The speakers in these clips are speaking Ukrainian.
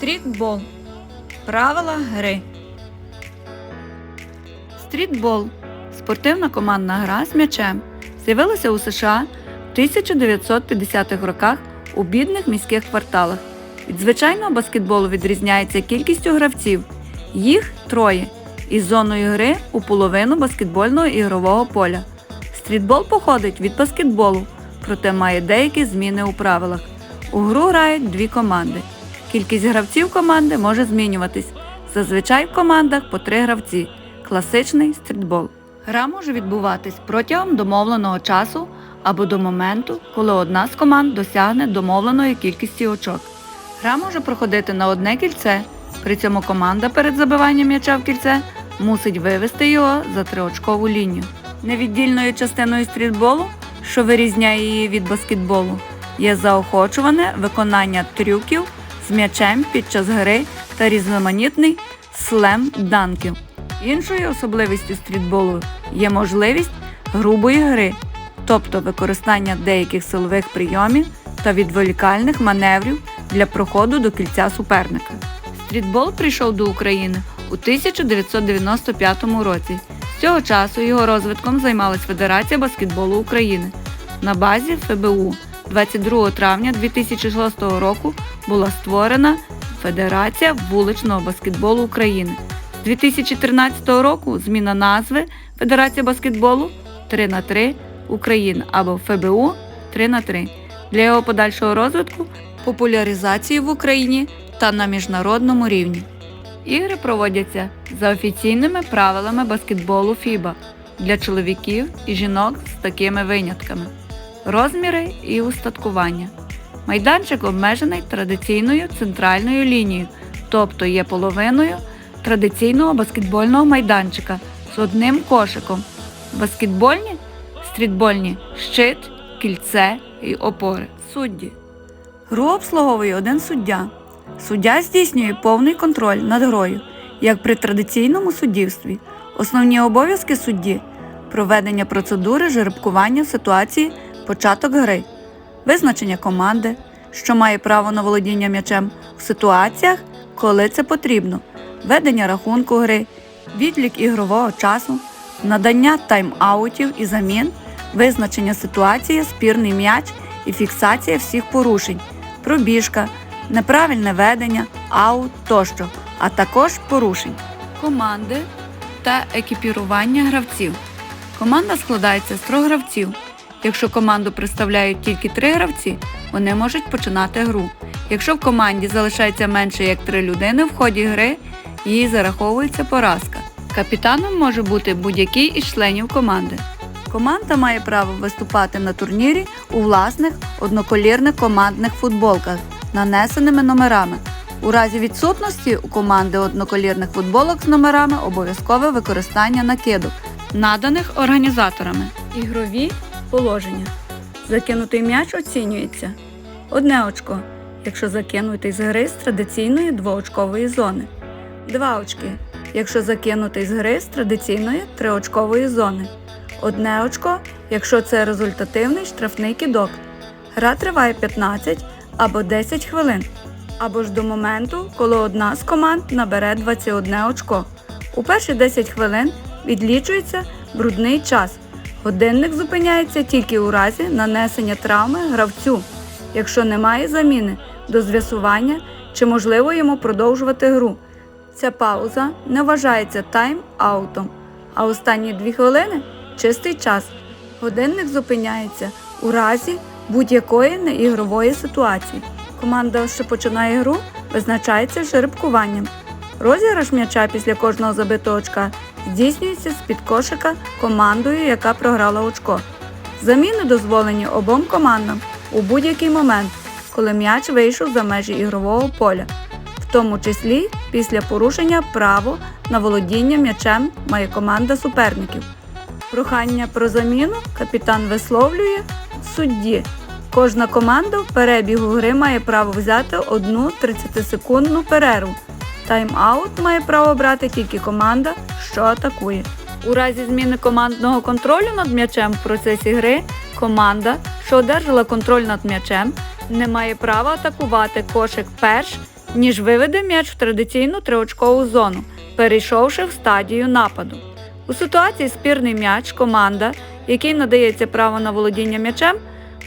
Стрітбол. Правила гри. Стрітбол спортивна командна гра з м'ячем з'явилася у США в 1950-х роках у бідних міських кварталах. Від звичайного баскетболу відрізняється кількістю гравців. Їх троє із зоною гри у половину баскетбольного ігрового поля. Стрітбол походить від баскетболу, проте має деякі зміни у правилах. У гру грають дві команди. Кількість гравців команди може змінюватись. Зазвичай в командах по три гравці. Класичний стрітбол. Гра може відбуватись протягом домовленого часу або до моменту, коли одна з команд досягне домовленої кількості очок. Гра може проходити на одне кільце, при цьому команда перед забиванням м'яча в кільце мусить вивести його за триочкову лінію. Невіддільною частиною стрітболу, що вирізняє її від баскетболу, є заохочуване виконання трюків з м'ячем під час гри та різноманітний слем данків. Іншою особливістю стрітболу є можливість грубої гри, тобто використання деяких силових прийомів та відволікальних маневрів для проходу до кільця суперника. Стрітбол прийшов до України у 1995 році. З цього часу його розвитком займалась Федерація баскетболу України. На базі ФБУ 22 травня 2006 року була створена Федерація вуличного баскетболу України. З 2013 року зміна назви Федерація баскетболу 3 на 3 Україна або ФБУ 3 на 3 для його подальшого розвитку, популяризації в Україні та на міжнародному рівні. Ігри проводяться за офіційними правилами баскетболу FIBA для чоловіків і жінок з такими винятками. Розміри і устаткування. Майданчик обмежений традиційною центральною лінією, тобто є половиною традиційного баскетбольного майданчика з одним кошиком. Баскетбольні, стрітбольні щит, кільце і опори. Судді. Гру обслуговує один суддя. Суддя здійснює повний контроль над грою, як при традиційному суддівстві. Основні обов'язки судді проведення процедури жеребкування в ситуації початок гри, визначення команди, що має право на володіння м'ячем в ситуаціях, коли це потрібно, ведення рахунку гри, відлік ігрового часу, надання тайм-аутів і замін, визначення ситуації, спірний м'яч і фіксація всіх порушень, пробіжка, неправильне ведення, аут тощо, а також порушень. Команди та екіпірування гравців. Команда складається з трьох гравців. Якщо команду представляють тільки три гравці, вони можуть починати гру. Якщо в команді залишається менше як три людини в ході гри, їй зараховується поразка. Капітаном може бути будь-який із членів команди. Команда має право виступати на турнірі у власних одноколірних командних футболках нанесеними номерами. У разі відсутності у команди одноколірних футболок з номерами обов'язкове використання накидок, наданих організаторами. Ігрові положення. Закинутий м'яч оцінюється. Одне очко, якщо закинутий з гри з традиційної двоочкової зони. Два очки, якщо закинутий з гри з традиційної триочкової зони. Одне очко, якщо це результативний штрафний кидок. Гра триває 15 або 10 хвилин, або ж до моменту, коли одна з команд набере 21 очко. У перші 10 хвилин відлічується брудний час. Годинник зупиняється тільки у разі нанесення травми гравцю, якщо немає заміни до з'ясування чи можливо йому продовжувати гру. Ця пауза не вважається тайм-аутом, а останні 2 хвилини чистий час. Годинник зупиняється у разі будь-якої неігрової ситуації. Команда, що починає гру, визначається жеребкуванням. Розіграш м'яча після кожного забитого очка здійснюється з-під кошика командою, яка програла очко. Заміни дозволені обом командам у будь-який момент, коли м'яч вийшов за межі ігрового поля, в тому числі після порушення право на володіння м'ячем має команда суперників. Прохання про заміну капітан висловлює судді. Кожна команда в перебігу гри має право взяти одну 30-секундну перерву. Тайм-аут має право брати тільки команда, що атакує. У разі зміни командного контролю над м'ячем в процесі гри команда, що одержала контроль над м'ячем, не має права атакувати кошик перш ніж виведе м'яч в традиційну триочкову зону, перейшовши в стадію нападу. У ситуації спірний м'яч команда, якій надається право на володіння м'ячем,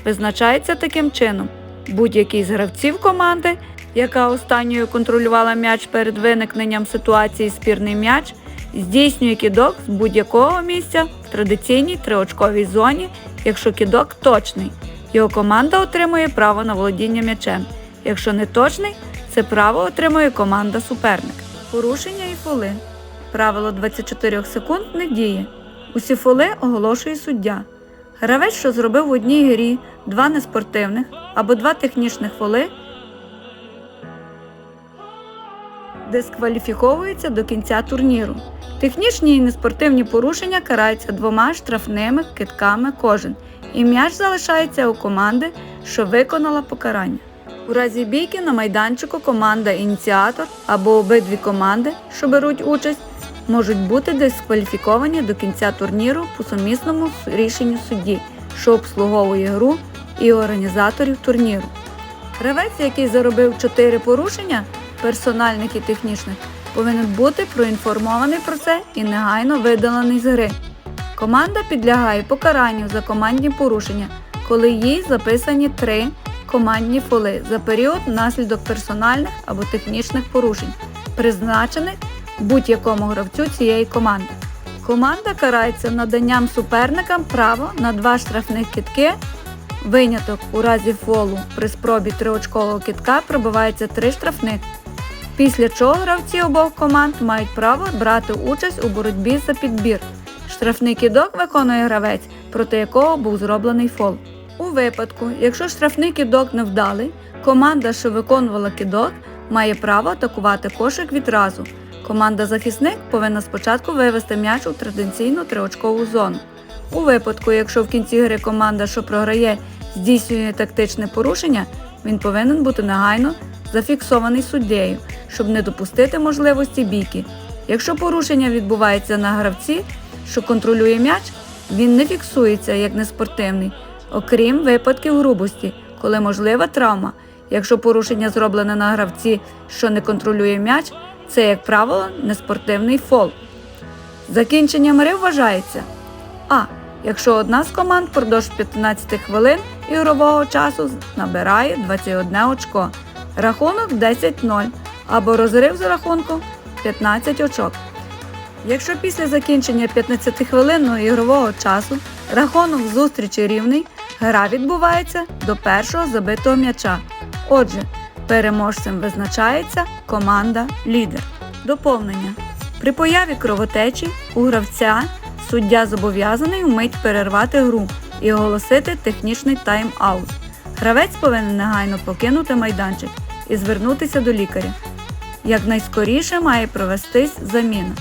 визначається таким чином. Будь-який з гравців команди, яка останньою контролювала м'яч перед виникненням ситуації спірний м'яч, здійснює кидок з будь-якого місця в традиційній триочковій зоні, якщо кидок точний. Його команда отримує право на володіння м'ячем. Якщо не точний, це право отримує команда суперник. Порушення і фоли. Правило 24 секунд не діє. Усі фоли оголошує суддя. Гравець, що зробив в одній грі два неспортивних або два технічних фоли, дискваліфіковується до кінця турніру. Технічні і неспортивні порушення караються двома штрафними китками кожен, і м'яч залишається у команди, що виконала покарання. У разі бійки на майданчику команда ініціатор або обидві команди, що беруть участь, можуть бути дискваліфіковані до кінця турніру по сумісному рішенню судді, що обслуговує гру і організаторів турніру. Гравець, який заробив 4 порушення персональних і технічних, повинен бути проінформований про це і негайно видалений з гри. Команда підлягає покаранню за командні порушення, коли їй записані три командні фоли за період внаслідок персональних або технічних порушень, призначених будь-якому гравцю цієї команди. Команда карається наданням суперникам право на два штрафних кітки. Виняток у разі фолу при спробі триочкового кітка пробивається три штрафних. Після чого гравці обох команд мають право брати участь у боротьбі за підбір. Штрафний кідок виконує гравець, проти якого був зроблений фол. У випадку, якщо штрафний кидок невдалий, команда, що виконувала кидок, має право атакувати кошик відразу. Команда захисник повинна спочатку вивести м'яч у традиційну триочкову зону. У випадку, якщо в кінці гри команда, що програє, здійснює тактичне порушення, він повинен бути негайно зафіксований суддею, щоб не допустити можливості бійки. Якщо порушення відбувається на гравці, що контролює м'яч, він не фіксується як неспортивний, окрім випадків грубості, коли можлива травма. Якщо порушення зроблене на гравці, що не контролює м'яч, це, як правило, неспортивний фол. Закінченням гри вважається А. Якщо одна з команд впродовж 15 хвилин ігрового часу набирає 21 очко, рахунок 10-0 або розрив з рахунком 15 очок. Якщо після закінчення 15-хвилинного ігрового часу рахунок зустрічі рівний, гра відбувається до першого забитого м'яча. Отже, переможцем визначається команда лідер. Доповнення. При появі кровотечі у гравця суддя зобов'язаний вмить перервати гру і оголосити технічний тайм-аут. Гравець повинен негайно покинути майданчик і звернутися до лікаря. Якнайскоріше має провестись заміна.